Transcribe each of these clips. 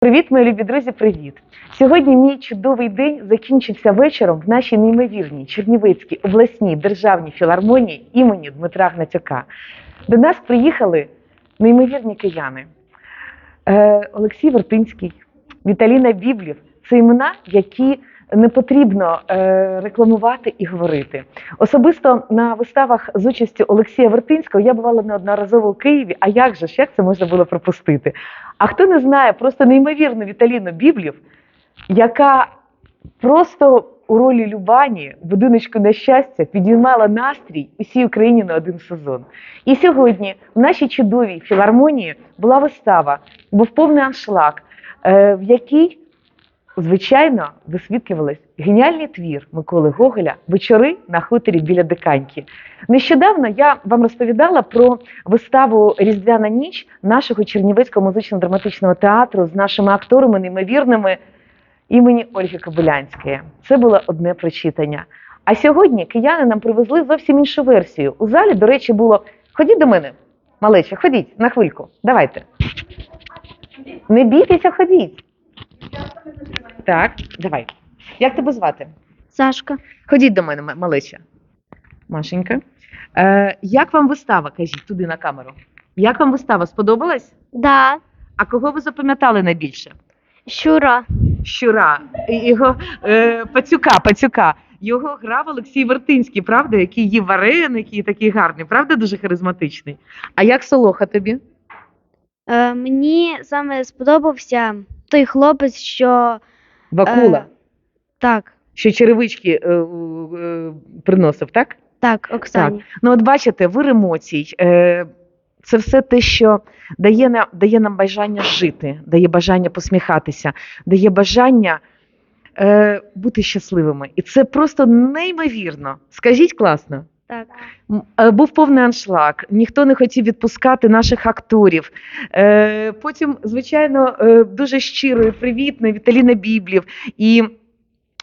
Привіт, мої любі друзі, привіт! Сьогодні мій чудовий день закінчився вечором в нашій неймовірній Чернівецькій обласній державній філармонії імені Дмитра Гнатюка. До нас приїхали неймовірні кияни. Е, Олексій Вертинський, Віталіна Біблів це імена, які не потрібно е, рекламувати і говорити. Особисто на виставах з участю Олексія Вертинського я бувала неодноразово у Києві. А як же ж як це можна було пропустити? А хто не знає, просто неймовірну Віталіну Біблів, яка просто у ролі Любані, будиночку на щастя, підіймала настрій усій Україні на один сезон. І сьогодні в нашій чудовій філармонії була вистава, був повний аншлаг, е, в якій, звичайно, висвітлювалась геніальний твір Миколи Гоголя Вечори на хуторі біля Диканьки. Нещодавно я вам розповідала про виставу Різдвяна ніч нашого Чернівецького музично-драматичного театру з нашими акторами неймовірними імені Ольги Кобилянської. Це було одне прочитання. А сьогодні кияни нам привезли зовсім іншу версію. У залі, до речі, було ходіть до мене, малече, ходіть на хвильку. Давайте. Не бійтеся, ходіть. Так, давай. Як тебе звати? Сашка. Ходіть до мене, малеча. Машенька. Е, як вам вистава? Кажіть туди на камеру. Як вам вистава? Сподобалась? Да. А кого ви запам'ятали найбільше? Щура. Щура, його е, пацюка, пацюка. Його грав Олексій Вертинський, правда, який є вареники і такий гарний, правда, дуже харизматичний. А як Солоха тобі? Е, мені саме сподобався той хлопець, що. Вакула, Е, так, що черевички е, е, приносив, так? так, Оксані. Ну, от бачите, вир емоцій. Е, це все те, що дає, на, дає нам бажання жити, дає бажання посміхатися, дає бажання е, бути щасливими. І це просто неймовірно. Скажіть класно. Так. Е, Був повний аншлаг, ніхто не хотів відпускати наших акторів. Е, Потім, звичайно, е, дуже щиро і привітно Віталіна Біблів і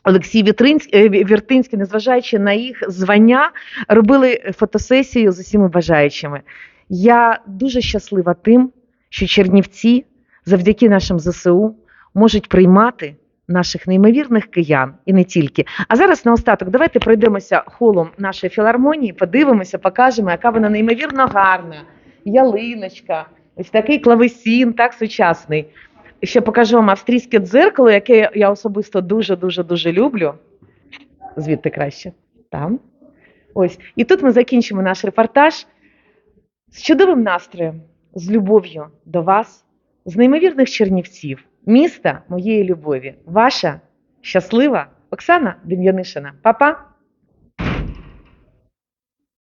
Олексій Віртинський, незважаючи на їх звання, робили фотосесію з усіма бажаючими. Я дуже щаслива тим, що Чернівці завдяки нашим ЗСУ можуть приймати наших неймовірних киян і не тільки. А зараз наостаток давайте пройдемося холом нашої філармонії, подивимося, покажемо, яка вона неймовірно гарна. Ялиночка, ось такий клавесін, так сучасний. Ще покажу вам австрійське дзеркало, яке я особисто дуже дуже дуже люблю. Звідти краще. Там. Ось. І тут ми закінчимо наш репортаж з чудовим настроєм, з любов'ю до вас, з неймовірних чернівців, міста моєї любові. Ваша щаслива Оксана Дем'янишина. Па-па!